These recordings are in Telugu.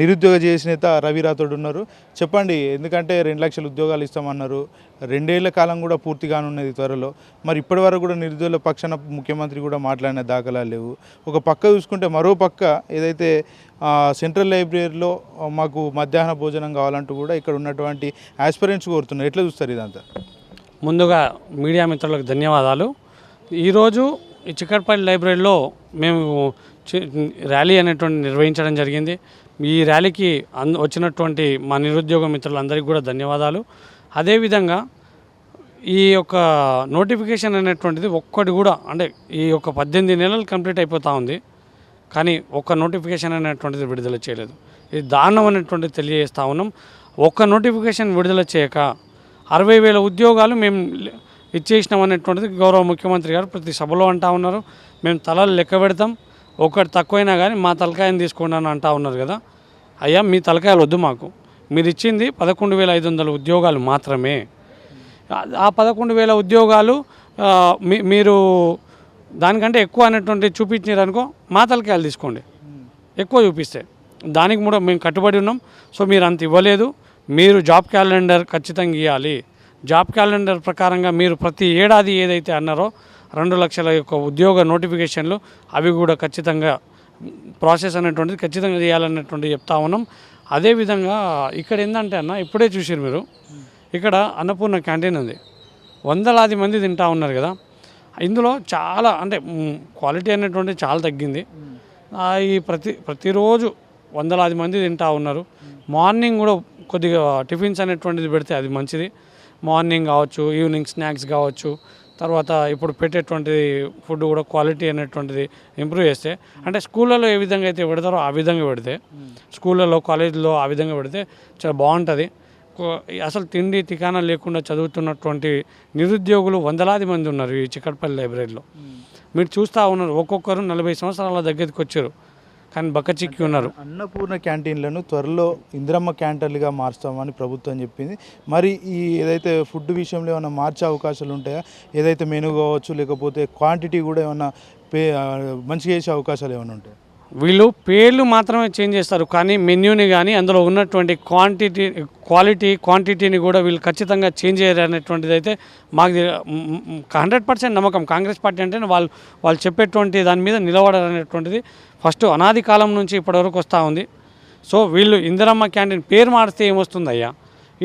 నిరుద్యోగ చేసిన నేత రవి రాథోడ్ ఉన్నారు. చెప్పండి ఎందుకంటే రెండు లక్షల ఉద్యోగాలు ఇస్తామన్నారు. రెండేళ్ళ కాలం కూడా పూర్తిగానున్నది త్వరలో. మరి ఇప్పటి వరకు కూడా నిరుద్యోగుల పక్షాన ముఖ్యమంత్రి కూడా మాట్లాడిన దాఖలాలు లేవు. ఒక పక్క చూసుకుంటే మరో పక్క ఏదైతే సెంట్రల్ లైబ్రరీలో మాకు మధ్యాహ్న భోజనం కావాలంటూ కూడా ఇక్కడ ఉన్నటువంటి ఆస్పిరెంట్స్ కోరుతున్నారు. ఎట్లా చూస్తారు ఇదంతా? ముందుగా మీడియా మిత్రులకు ధన్యవాదాలు. ఈరోజు ఈ చిక్కడపల్లి లైబ్రరీలో మేము ర్యాలీ అనేటువంటి నిర్వహించడం జరిగింది. ఈ ర్యాలీకి అన్ వచ్చినటువంటి మా నిరుద్యోగ మిత్రులందరికీ కూడా ధన్యవాదాలు. అదేవిధంగా ఈ యొక్క నోటిఫికేషన్ అనేటువంటిది ఒక్కటి కూడా అంటే ఈ యొక్క పద్దెనిమిది నెలలు కంప్లీట్ అయిపోతూ ఉంది కానీ ఒక్క నోటిఫికేషన్ అనేటువంటిది విడుదల చేయలేదు. ఇది దారుణం అనేటువంటిది తెలియజేస్తూ ఉన్నాం. ఒక్క నోటిఫికేషన్ విడుదల చేయక అరవై వేల ఉద్యోగాలు మేము ఇచ్చేసినాం అనేటువంటిది గౌరవ ముఖ్యమంత్రి గారు ప్రతి సభలో అంటూ ఉన్నారు. మేము తలలు లెక్క పెడతాం. ఒకటి తక్కువైనా కానీ మా తలకాయని తీసుకోండి అని అంటా ఉన్నారు కదా. అయ్యా మీ తలకాయలు వద్దు మాకు. మీరు ఇచ్చింది పదకొండు వేల ఐదు వందల ఉద్యోగాలు మాత్రమే. ఆ- పదకొండు వేల ఉద్యోగాలు మీ- మీరు దానికంటే ఎక్కువ అనేటువంటి చూపించినారు అనుకో మా తలకాయలు తీసుకోండి. ఎక్కువ చూపిస్తే. దానికి కూడా మేము కట్టుబడి ఉన్నాం. సో మీరు అంత ఇవ్వలేదు. మీరు జాబ్ క్యాలెండర్ ఖచ్చితంగా ఇవ్వాలి జాబ్ క్యాలెండర్ ప్రకారంగా మీరు ప్రతి ఏడాది ఏదైతే అన్నారో రెండు లక్షల యొక్క ఉద్యోగ నోటిఫికేషన్లు అవి కూడా ఖచ్చితంగా ప్రాసెస్ అనేటువంటిది ఖచ్చితంగా చేయాలన్నటువంటి చెప్తా ఉన్నాం. అదేవిధంగా ఇక్కడ ఏంటంటే అన్న ఇప్పుడే చూసారు మీరు ఇక్కడ అన్నపూర్ణ క్యాంటీన్ ఉంది. వందలాది మంది తింటా ఉన్నారు కదా. ఇందులో చాలా అంటే క్వాలిటీ అనేటువంటి చాలా తగ్గింది. ఈ ప్రతి ప్రతిరోజు వందలాది మంది తింటా ఉన్నారు. మార్నింగ్ కూడా కొద్దిగా టిఫిన్స్ అనేటువంటిది పెడితే అది మంచిది. మార్నింగ్ కావచ్చు ఈవినింగ్ స్నాక్స్ కావచ్చు తర్వాత ఇప్పుడు పెట్టేటువంటి ఫుడ్ కూడా క్వాలిటీ అనేటువంటిది ఇంప్రూవ్ చేస్తే అంటే స్కూళ్ళలో ఏ విధంగా అయితే పెడతారో ఆ విధంగా పెడితే స్కూళ్ళలో కాలేజీలో ఆ విధంగా పెడితే చాలా బాగుంటుంది. అసలు తిండి తికానా లేకుండా చదువుతున్నటువంటి నిరుద్యోగులు వందలాది మంది ఉన్నారు ఈ చిక్కడపల్లి లైబ్రరీలో. మీరు చూస్తూ ఉన్నారు ఒక్కొక్కరు నలభై సంవత్సరాల దగ్గరికి వచ్చారు. కానీ బక్కచిక్కి ఉన్నారు. అన్నపూర్ణ క్యాంటీన్లను త్వరలో ఇందిరమ్మ క్యాంటీన్లుగా మార్స్తామని ప్రభుత్వం చెప్పింది. మరి ఈ ఏదైతే ఫుడ్ విషయంలో ఏమైనా మార్చే అవకాశాలు ఉంటాయా? ఏదైతే మెనూ కావచ్చు లేకపోతే క్వాంటిటీ కూడా ఏమైనా పే మంచిగా చేసే అవకాశాలు ఏమైనా ఉంటాయి? వీళ్ళు పేర్లు మాత్రమే చేంజ్ చేస్తారు. కానీ మెన్యూని కానీ అందులో ఉన్నటువంటి క్వాంటిటీ క్వాలిటీ క్వాంటిటీని కూడా వీళ్ళు ఖచ్చితంగా చేంజ్ చేయరు అనేటువంటిది అయితే మాకు హండ్రెడ్ పర్సెంట్ నమ్మకం. కాంగ్రెస్ పార్టీ అంటే వాళ్ళు వాళ్ళు చెప్పేటువంటి దాని మీద నిలబడాలనేటువంటిది ఫస్ట్ అనాది కాలం నుంచి ఇప్పటివరకు వస్తూ ఉంది. సో వీళ్ళు ఇందిరమ్మ క్యాంటీన్ పేరు మారిస్తే ఏమొస్తుందయ్యా?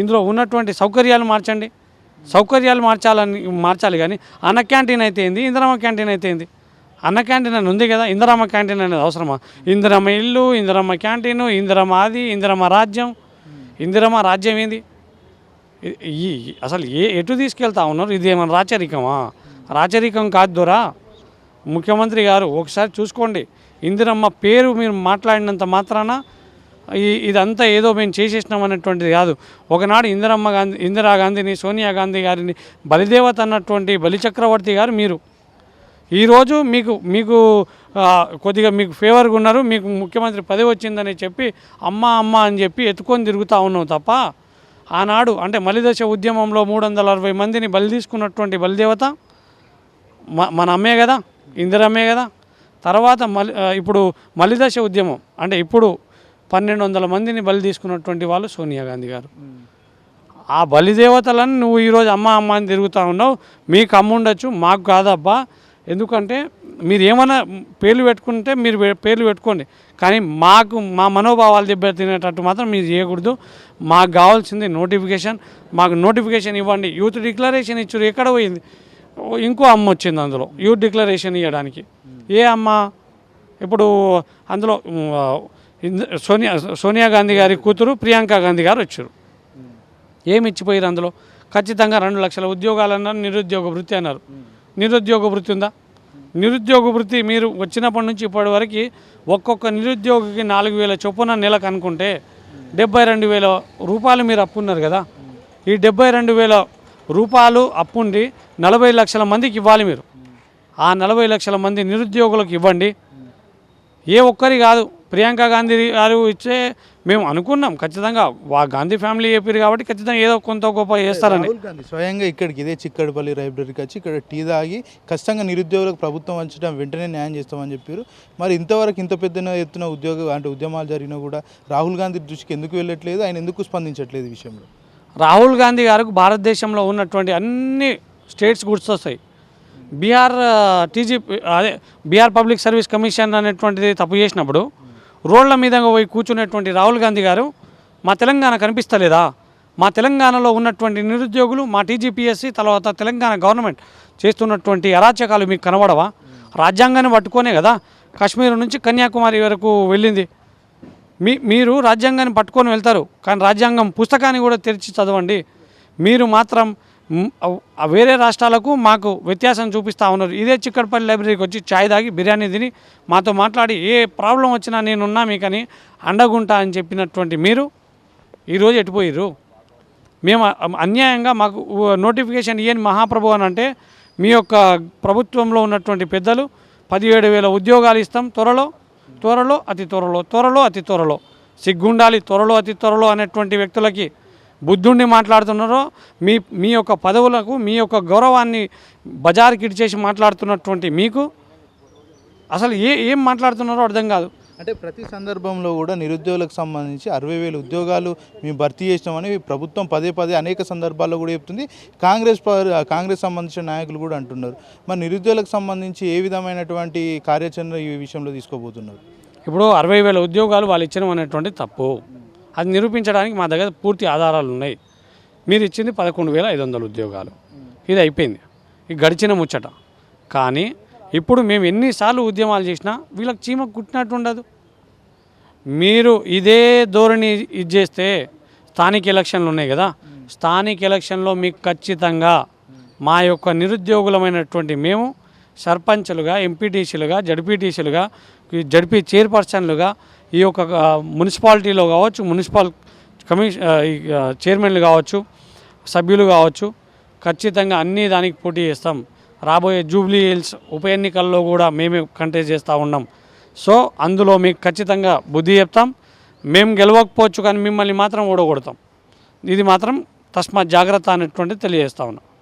ఇందులో ఉన్నటువంటి సౌకర్యాలు మార్చండి. సౌకర్యాలు మార్చాలని మార్చాలి కానీ అన్న క్యాంటీన్ అయితే ఏంది? ఇందిరమ్మ క్యాంటీన్ అయితే ఏంది? అన్న క్యాంటీన్ అని ఉంది కదా ఇందిరమ్మ క్యాంటీన్ అనేది అవసరమా? ఇందిరమ్మ ఇల్లు ఇందిరమ్మ క్యాంటీను ఇందిరమ్మ ఆది ఇందిరమ్మ రాజ్యం. ఇందిరమ్మ రాజ్యం ఏంది? ఈ- అసలు ఏ ఎటు తీసుకెళ్తా ఉన్నారు? ఇది ఏమైనా రాచరికమా? రాచరికం కాదు దొరా. ముఖ్యమంత్రి గారు ఒకసారి చూసుకోండి. ఇందిరమ్మ పేరు మీరు మాట్లాడినంత మాత్రాన ఈ ఇదంతా ఏదో మేము చేసేసినాం అనేటువంటిది కాదు. ఒకనాడు ఇందిరమ్మ గాంధీ ఇందిరా గాంధీని సోనియా గాంధీ గారిని బలిదేవత అన్నటువంటి బలిచక్రవర్తి గారు మీరు ఈరోజు మీకు మీకు కొద్దిగా మీకు ఫేవర్గా ఉన్నారు మీకు ముఖ్యమంత్రి పదవి వచ్చిందని చెప్పి అమ్మ అమ్మ అని చెప్పి ఎత్తుకొని తిరుగుతూ ఉన్నావు తప్ప ఆనాడు అంటే మలిదశ ఉద్యమంలో మూడు వందల అరవై మందిని బలి తీసుకున్నటువంటి బలిదేవత మ- మన అమ్మే కదా ఇందిరమ్మే కదా. తర్వాత మలి ఇప్పుడు మలిదశ ఉద్యమం అంటే ఇప్పుడు పన్నెండు వందల మందిని బలి తీసుకున్నటువంటి వాళ్ళు సోనియా గాంధీ గారు. ఆ బలిదేవతలను నువ్వు ఈరోజు అమ్మ అమ్మ అని తిరుగుతూ ఉన్నావు మీకు అమ్ముండొచ్చు మాకు కాదబ్బా ఎందుకంటే మీరు ఏమైనా పేర్లు పెట్టుకుంటే మీరు పేర్లు పెట్టుకోండి. కానీ మాకు మా మనోభావాలు దెబ్బతినేటట్టు మాత్రం మీరు చేయకూడదు. మాకు కావాల్సింది నోటిఫికేషన్. మాకు నోటిఫికేషన్ ఇవ్వండి. యూత్ డిక్లరేషన్ ఇచ్చారు. ఎక్కడ పోయింది? ఇంకో అమ్మ వచ్చింది అందులో. యూత్ డిక్లరేషన్ ఇవ్వడానికి ఏ అమ్మ? ఇప్పుడు అందులో సోనియా సోనియా గాంధీ గారి కూతురు ప్రియాంక గాంధీ గారు వచ్చారు. ఏమి ఇచ్చిపోయారు అందులో? ఖచ్చితంగా రెండు లక్షల ఉద్యోగాలు అన్నారు నిరుద్యోగ వృత్తి అన్నారు. నిరుద్యోగ వృత్తి ఉందా? నిరుద్యోగ వృత్తి మీరు వచ్చినప్పటి నుంచి ఇప్పటి వరకు ఒక్కొక్క నిరుద్యోగికి నాలుగు వేల చొప్పున నెలకు అనుకుంటే డెబ్బై రెండు వేల రూపాయలు మీరు అప్పున్నారు కదా. ఈ డెబ్బై రెండు వేల రూపాయలు అప్పుండి నలభై లక్షల మందికి ఇవ్వాలి మీరు. ఆ నలభై లక్షల మంది నిరుద్యోగులకు ఇవ్వండి. ఏ ఒక్కరి కాదు ప్రియాంక గాంధీ గారు ఇచ్చే మేము అనుకున్నాం ఖచ్చితంగా వా గాంధీ ఫ్యామిలీ చెప్పారు కాబట్టి ఖచ్చితంగా ఏదో కొంత గొప్ప చేస్తారని. స్వయంగా ఇక్కడికి ఇదే చిక్కడపల్లి లైబ్రరీకి వచ్చి ఇక్కడ టీ తాగి ఖచ్చితంగా నిరుద్యోగులకు ప్రభుత్వం వంచడం వెంటనే న్యాయం చేస్తామని చెప్పారు. మరి ఇంతవరకు ఇంత పెద్ద ఎత్తున ఉద్యోగ అంటే ఉద్యమాలు జరిగినా కూడా రాహుల్ గాంధీ దృష్టికి ఎందుకు వెళ్ళట్లేదు? ఆయన ఎందుకు స్పందించట్లేదు ఈ విషయంలో? రాహుల్ గాంధీ గారికి భారతదేశంలో ఉన్నటువంటి అన్ని స్టేట్స్ గుర్తొస్తాయి. బీహార్ టీజీపీ అదే బీహార్ పబ్లిక్ సర్వీస్ కమిషన్ అనేటువంటిది తప్పు చేసినప్పుడు రోడ్ల మీద పోయి కూర్చునేటువంటి రాహుల్ గాంధీ గారు మా తెలంగాణ కనిపిస్తలేదా? మా తెలంగాణలో ఉన్నటువంటి నిరుద్యోగులు మా టీజీపీఎస్సీ తర్వాత తెలంగాణ గవర్నమెంట్ చేస్తున్నటువంటి అరాచకాలు మీకు కనబడవా? రాజ్యాంగాన్ని పట్టుకోనే కదా. కాశ్మీర్ నుంచి కన్యాకుమారి వరకు వెళ్ళింది. మీ మీరు రాజ్యాంగాన్ని పట్టుకొని వెళ్తారు. కానీ రాజ్యాంగం పుస్తకాన్ని కూడా తెరిచి చదవండి. మీరు మాత్రం వేరే రాష్ట్రాలకు మాకు వ్యత్యాసం చూపిస్తూ ఉన్నారు. ఇదే చిక్కడపల్లి లైబ్రరీకి వచ్చి చాయ్ తాగి బిర్యానీ తిని మాతో మాట్లాడి ఏ ప్రాబ్లం వచ్చినా నేనున్నా మీకని అండగుంటా అని చెప్పినటువంటి మీరు ఈరోజు ఎటుపోయిర్రు మేము అన్యాయంగా మాకు నోటిఫికేషన్ ఇయ్యని మహాప్రభు అని అంటే మీ యొక్క ప్రభుత్వంలో ఉన్నటువంటి పెద్దలు పదిహేడు వేల ఉద్యోగాలు ఇస్తాం. త్వరలో త్వరలో అతి త్వరలో త్వరలో అతి త్వరలో. సిగ్గుండాలి త్వరలో అతి త్వరలో అనేటువంటి వ్యక్తులకి బుద్ధుండి మాట్లాడుతున్నారో మీ మీ యొక్క పదవులకు మీ యొక్క గౌరవాన్ని బజార్కి ఇడిచేసి మాట్లాడుతున్నటువంటి మీకు అసలు ఏ ఏం మాట్లాడుతున్నారో అర్థం కాదు. అంటే ప్రతి సందర్భంలో కూడా నిరుద్యోగులకు సంబంధించి అరవై వేల ఉద్యోగాలు మేము భర్తీ చేసినామని ప్రభుత్వం పదే పదే అనేక సందర్భాల్లో కూడా చెప్తుంది. కాంగ్రెస్ కాంగ్రెస్ సంబంధించిన నాయకులు కూడా అంటున్నారు. మరి నిరుద్యోగులకు సంబంధించి ఏ విధమైనటువంటి కార్యాచరణ ఈ విషయంలో తీసుకోబోతున్నారు? ఇప్పుడు అరవై వేల ఉద్యోగాలు వాళ్ళు ఇచ్చడం అనేటువంటి తప్పు. అది నిరూపించడానికి మా దగ్గర పూర్తి ఆధారాలు ఉన్నాయి. మీరు ఇచ్చింది పదకొండు వేల ఐదు వందల ఉద్యోగాలు. ఇది అయిపోయింది. ఇది గడిచిన ముచ్చట. కానీ ఇప్పుడు మేము ఎన్నిసార్లు ఉద్యమాలు చేసినా వీళ్ళకి చీమ కుట్టినట్టు ఉండదు. మీరు ఇదే ధోరణి ఇది చేస్తే స్థానిక ఎలక్షన్లు ఉన్నాయి కదా. స్థానిక ఎలక్షన్లో మీకు ఖచ్చితంగా మా యొక్క నిరుద్యోగులమైనటువంటి మేము సర్పంచ్లుగా ఎంపీటీసీలుగా జడ్పీటీసీలుగా జడ్పీ చైర్పర్సన్లుగా ఈ యొక్క మున్సిపాలిటీలో కావచ్చు మున్సిపల్ కమిషన్ చైర్మన్లు కావచ్చు సభ్యులు కావచ్చు ఖచ్చితంగా అన్ని దానికి పోటీ చేస్తాం. రాబోయే జూబ్లీ హిల్స్ ఉప ఎన్నికల్లో కూడా మేమే కంటెస్ట్ చేస్తూ ఉన్నాం. సో అందులో మీకు ఖచ్చితంగా బుద్ధి చెప్తాం. మేము గెలవకపోవచ్చు కానీ మిమ్మల్ని మాత్రం ఓడగొడతాం. ఇది మాత్రం తస్మాత్ జాగ్రత్త అనేటువంటిది తెలియజేస్తా ఉన్నాం.